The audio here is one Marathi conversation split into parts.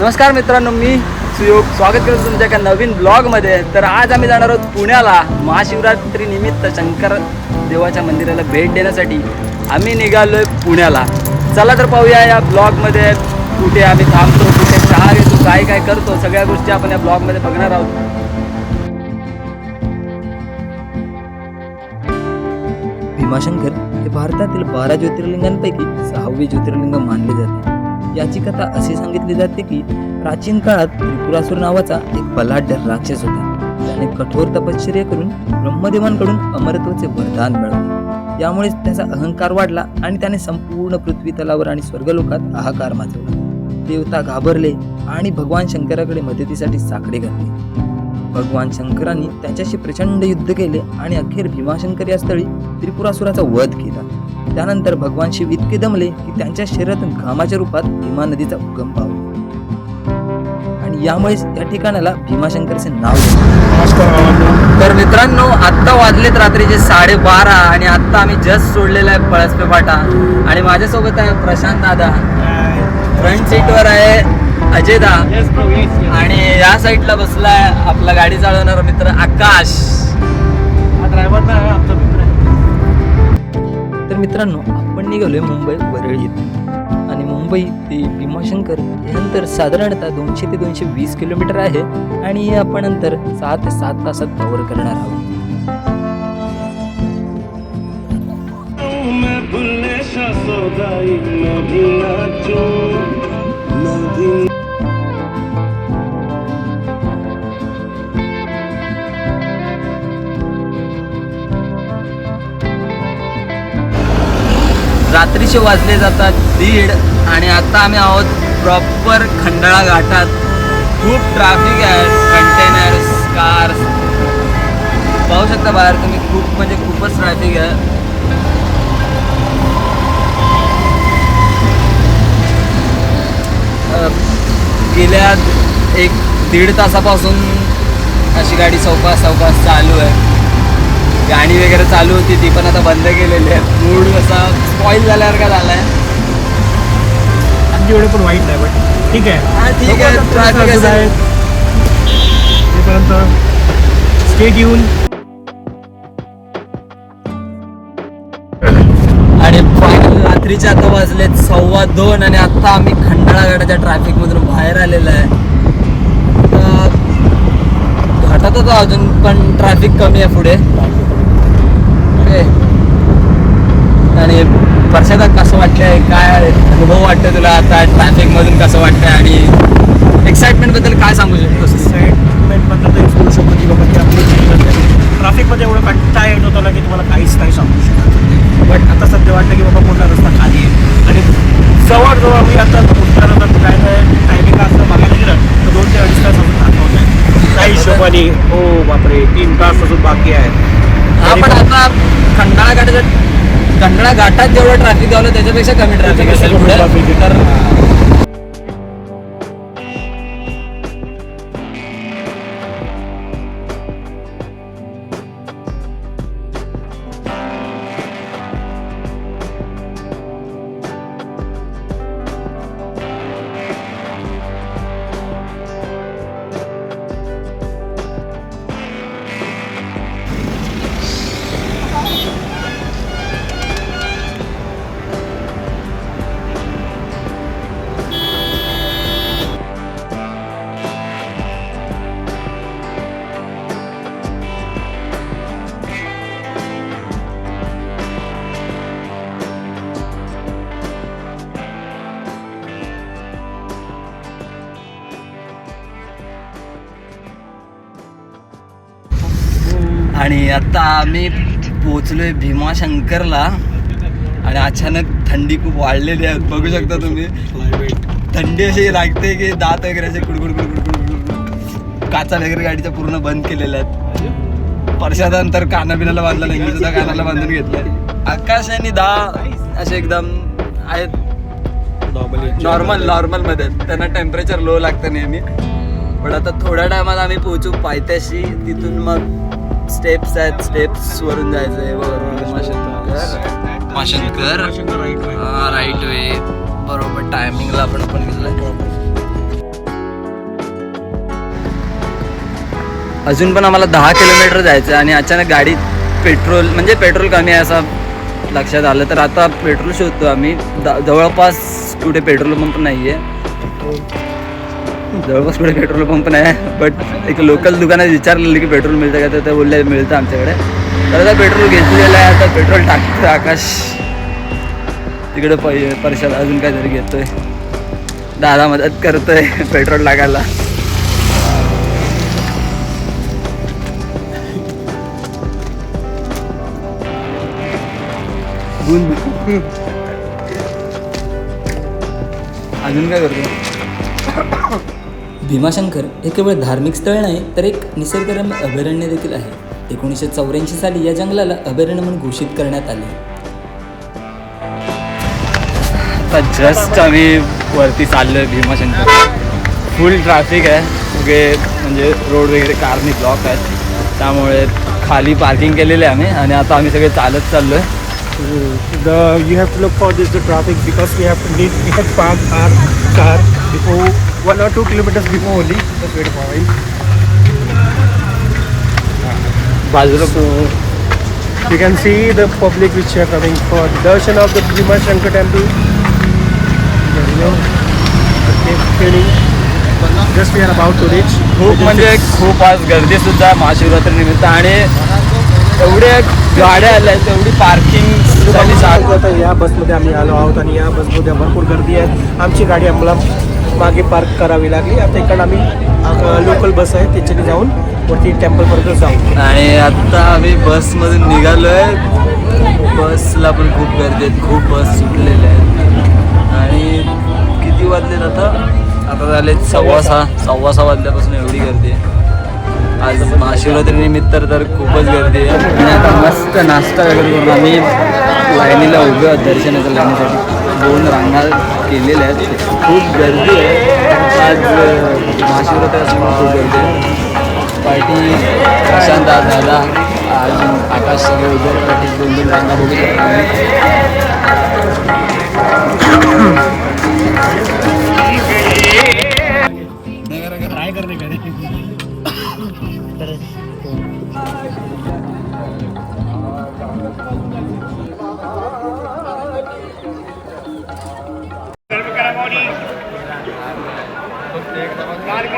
नमस्कार मित्रांनो मी सुयोग. स्वागत करतो तुमच्या एका नवीन ब्लॉगमध्ये. तर आज आम्ही जाणार आहोत पुण्याला. महाशिवरात्री निमित्त शंकर देवाच्या मंदिराला भेट देण्यासाठी आम्ही निघालो आहे पुण्याला. चला तर पाहूया या ब्लॉगमध्ये कुठे आम्ही थांबतो कुठे चहा घेतो काय काय करतो सगळ्या गोष्टी आपण या ब्लॉगमध्ये बघणार आहोत. भीमाशंकर हे भारतातील बारा ज्योतिर्लिंगांपैकी सहावे ज्योतिर्लिंग मानले जाते. याची कथा अशी सांगितली जाते की प्राचीन काळात त्रिपुरासूर नावाचा एक बलाढ्य राक्षस होता. त्याने कठोर तपश्चर्या करून ब्रह्मदेवांकडून अमरत्वाचे वरदान मिळवले. यामुळेच त्याचा अहंकार वाढला आणि त्याने संपूर्ण पृथ्वी तलावर आणि स्वर्गलोकात हाहाकार माजवला. देवता घाबरले आणि भगवान शंकराकडे मदतीसाठी साकडे घातले. भगवान शंकरांनी त्याच्याशी प्रचंड युद्ध केले आणि अखेर भीमाशंकर या स्थळी त्रिपुरासुराचा वध केला. त्यानंतर भगवान शिव इतके दमले की त्यांच्या शरीरातून घामाच्या रूपात भीमा नदीचा उगम पावला. आणि यामुळेच या ठिकाणाला भीमाशंकरचे नाव झाले. तर मित्रांनो आत्ता वाजलेत रात्रीचे साडेबारा आणि आत्ता आम्ही जस्ट सोडलेला आहे पळसपे फाटा. आणि माझ्यासोबत आहे प्रशांत दादा. फ्रंट सीटवर आहे अजय दा आणि या साईडला बसलाय आपला गाडी चालवणारा मित्र आकाश. ड्रायव्हर ना आमचा मित्र मित्रांनो आपण निघालोय मुंबई वरळी येथे आणि मुंबई ते भीमाशंकर यानंतर साधारणतः दोनशे ते दोनशे वीस किलोमीटर आहे आणि हे आपण नंतर सहा ते सात तासात कव्हर करणार आहोत. मैं भूलने सौदाई न भूलना जो न रात्रीचे वाजले जातात दीड आणि आता आम्ही आहोत प्रॉपर खंडाळा घाटात खूप ट्रॅफिक आहे कंटेनर्स कार्स पाहू शकता बाहेर तुम्ही खूप म्हणजे खूपच ट्रॅफिक आहे. गेल्या एक दीड तासापासून अशी गाडी सवकास सवकास चालू आहे. गाणी वगैरे चालू होती ती पण आता बंद केलेली आहे मूड असा स्पॉईल झाल्यासारखा झालाय आमची एवढे पण वाईट नाही बट ठीक आहे हा, ठीक आहे. Traffic. आहे. तोपर्यंत स्टेट येऊन आणि फायनल रात्रीचे आता वाजलेत सव्वा दोन आणि आता आम्ही खंडाळा घाटाच्या ट्रॅफिक मधून बाहेर आलेलो आहे आता घाटातच आहोत अजून पण ट्रॅफिक कमी आहे पुढे ओके आणि परशादा कसं वाटतंय काय अनुभव वाटतोय तुला आता ट्रॅफिक मधून कसं वाटतंय आणि एक्साइटमेंटबद्दल काय सांगू शकतोस एक्साइटमेंटबद्दल तरी बोलू शकतो की बाबा की आपलं ट्रॅफिकमध्ये एवढं कंटाळा येत होता ना की तुम्हाला काहीच नाही सांगू शकत. बट आता सध्या वाटतं की बाबा मोठा रस्ता खाली आहे. आणि जवळजवळ आम्ही आता उतरणार काय टायमिंग असं बघायला गेलं तर दोन ते अडीच तास अजून दाखवत आहे त्या हिशोबाने हो बापरे तीन तास अजून बाकी आहे. हा पण आता खंडाळा घाटाच्या खंडाळा घाटात जेवढं ट्रॅफिक गावलं त्याच्यापेक्षा कमी ट्रॅफिक असेल पुढे. तर आणि आता आम्ही पोचलोय भीमाशंकरला. आणि अचानक थंडी खूप वाढलेली आहे. बघू शकता तुम्ही. थंडी अशी लागते की दात वगैरे असे कुडकुड कुडकुड कुडकुड काचा वगैरे गाडीच्या पूर्ण बंद केलेल्या आहेत. परशानंतर काना बिनाला बांधला नाही सुद्धा कानाला बांधून घेतलंय. आकाश आणि दा असे एकदम आहेत. नॉर्मल नॉर्मलमध्ये. त्यांना टेम्परेचर लो लागतं नेहमी. पण आता थोड्या टायमात आम्ही पोहोचू पायथ्याशी. तिथून मग स्टेप्स आहेत स्टेप्स वरून जायचं आहे बरोबर राईट वे बरोबर टायमिंगला आपण पण गेलाय. अजून पण आम्हाला दहा किलोमीटर जायचं आणि अचानक गाडीत पेट्रोल म्हणजे पेट्रोल कमी आहे असं लक्षात आलं. तर आता पेट्रोल शोधतो आम्ही. जवळपास कुठे पेट्रोल पंप नाही आहे जवळपास कुठे पेट्रोल पंप नाही आहे बट एक लोकल दुकानात विचारलेलं की पेट्रोल मिळतं का? तर ते बोलले मिळतं आमच्याकडे. तर आता पेट्रोल घेतलेलं आहे आता पेट्रोल टाकतो आकाश. तिकडे पै परशात अजून काहीतरी घेतोय. दादा मदत करतोय पेट्रोल टाकायला. अजून काय करतो भीमाशंकर हे केवळ धार्मिक स्थळ नाही तर एक निसर्गरम्य अभयारण्य देखील आहे. एकोणीसशे चौऱ्याऐंशी साली या जंगलाला अभयारण्य म्हणून घोषित करण्यात आले. आता जस्ट आम्ही वरती चाललोय भीमाशंकर. फुल ट्रॅफिक आहे. सगळे म्हणजे रोड वगैरे कारनी ब्लॉक आहेत. त्यामुळे खाली पार्किंग केलेली आहे आम्ही आणि आता आम्ही सगळे चालत चाललोय. The you have to look for this the traffic because we have to need we have parked our car before one or two kilometers before only. Just wait for a while. बाजूला which are coming for darshan of the Bhima Shankar temple. There you go. Okay, training. Just we are about to reach. खूप म्हणजे खूप आज गर्दी सुद्धा महाशिवरात्री निमित्त आणि एवढे गाड्या आल्या आहेत एवढी पार्किंग या बसमध्ये आम्ही आलो आहोत आणि या बसमध्ये भरपूर गर्दी आहे आमची गाडी आम्हाला मागे पार्क करावी लागली. आता इकडं आम्ही लोकल बस आहे त्याच्याने जाऊन वरती टेम्पलपर्यंत जाऊ. आणि आता आम्ही बसमधून निघालोय. बसला पण खूप गर्दी आहेत खूप बस सुटलेल्या आहेत. आणि किती वाजलेत आता? आता झाले सव्वा सहा. सव्वा सहा वाजल्यापासून एवढी गर्दी आहे. आज महाशिवरात्री निमित्त तर खूपच गर्दी आहे. आणि आता मस्त नाश्ता वगैरे करून आम्ही लाईनीला उभे आहोत दर्शनाच्या लाईनीसाठी. दोन रांगा केलेले आहेत. खूप गर्दी आहे. आज अं, असल्यामुळे खूप गर्दी आहे. पार्टी प्रशांत दादा आज आकाश सगळे उद्या पार्टी दोन दोन रांगा बघू शकतो आम्ही. ट्राय करणे श्री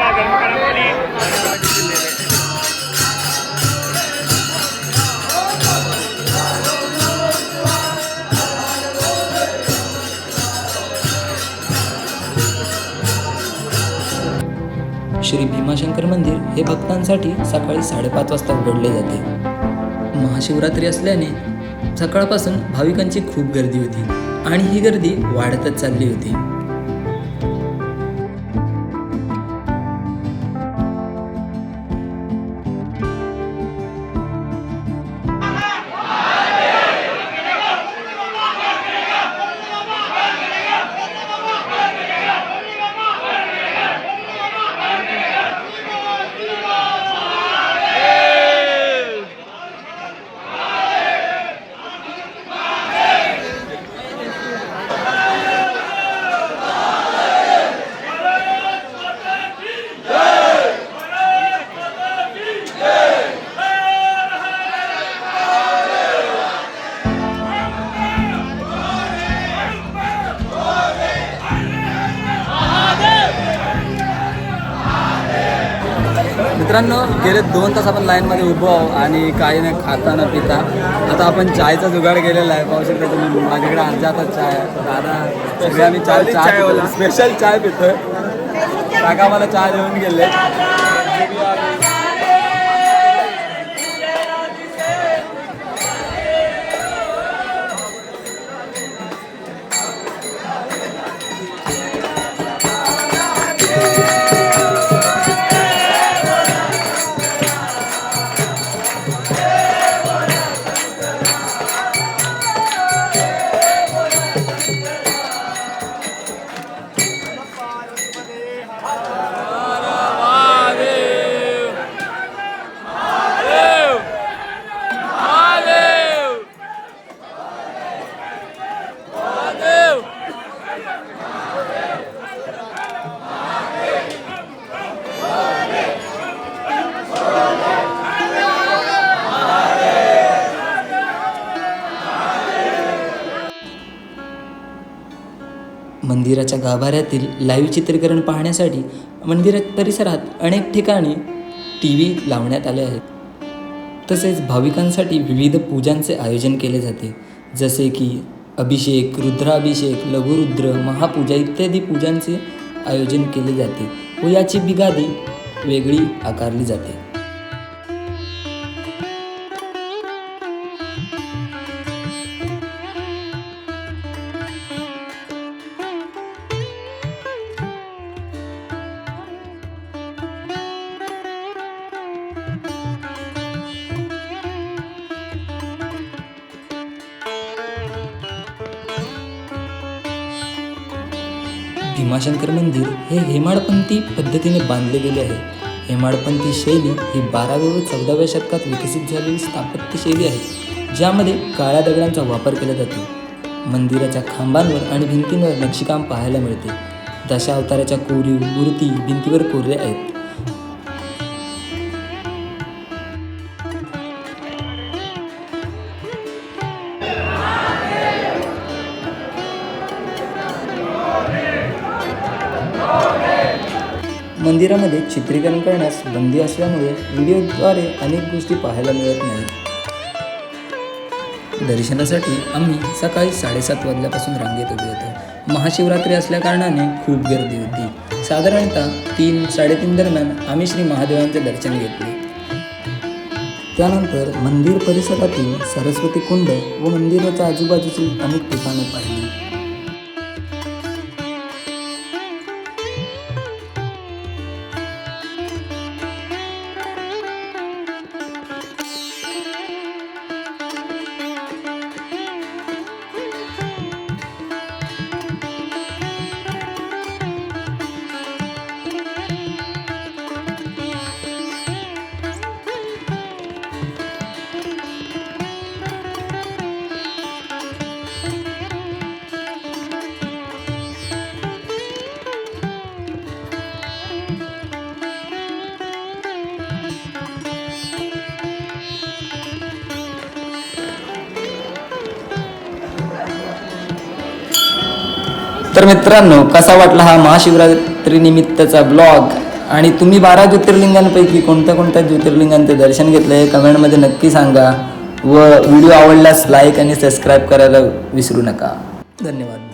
भीमाशंकर मंदिर हे भक्तांसाठी सकाळी साडेपाच वाजता उघडले जाते. महाशिवरात्री असल्याने सकाळपासून भाविकांची खूप गर्दी होती आणि ही गर्दी वाढतच चालली होती. मित्रांनो गेले दोन तास आपण लाईनमध्ये उभं आहो आणि काही नाही खाता न पिता. आता आपण चायचा जुगाड केलेला आहे. पाहू शकता तुम्ही माझ्याकडे अर्धा तास चाय आहे. दादा सगळे आम्ही चाय चाय स्पेशल चाय पितोय. काका मला चहा देऊन गेले. मंदिराच्या गाभाऱ्यातील लाईव्ह चित्रीकरण पाहण्यासाठी मंदिर परिसरात अनेक ठिकाणी टी व्ही लावण्यात आले आहेत. तसेच भाविकांसाठी विविध पूजांचे आयोजन केले जाते. जसे की अभिषेक रुद्राभिषेक लघुरुद्र महापूजा इत्यादी पूजांचे आयोजन केले जाते व याची बिगादी वेगळी आकारली जाते. भीमाशंकर मंदिर हे हेमाडपंथी पद्धतीने बांधले गेले आहे. हेमाडपंथी शैली ही बाराव्या व चौदाव्या शतकात विकसित झालेली स्थापत्य शैली आहे ज्यामध्ये काळ्या दगडांचा वापर केला जातो. मंदिराच्या खांबांवर आणि भिंतींवर नक्षीकाम पाहायला मिळते. दशावताराच्या कोरीव मूर्ती भिंतीवर कोरल्या आहेत. मंदिरामध्ये चित्रीकरण करण्यास बंदी असल्यामुळे व्हिडिओद्वारे अनेक गोष्टी पाहायला मिळत नाहीत. दर्शनासाठी आम्ही सकाळी साडेसात वाजल्यापासून रांगेत उभे होतो. महाशिवरात्री असल्याकारणाने खूप गर्दी होती. साधारणतः तीन साडेतीन दरम्यान आम्ही श्री महादेवांचे दर्शन घेतले. त्यानंतर मंदिर परिसरातील सरस्वती कुंड व मंदिराच्या आजूबाजूची अनेक ठिकाणे पाहिली. तर मित्रांनो कसा वाटला हा महाशिवरात्रीनिमित्तचा ब्लॉग आणि तुम्ही बारा ज्योतिर्लिंगांपैकी कोणत्या कोणत्या ज्योतिर्लिंगांचे दर्शन घेतलं हे कमेंटमध्ये नक्की सांगा व व्हिडिओ आवडल्यास लाईक आणि सबस्क्राईब करायला विसरू नका. धन्यवाद.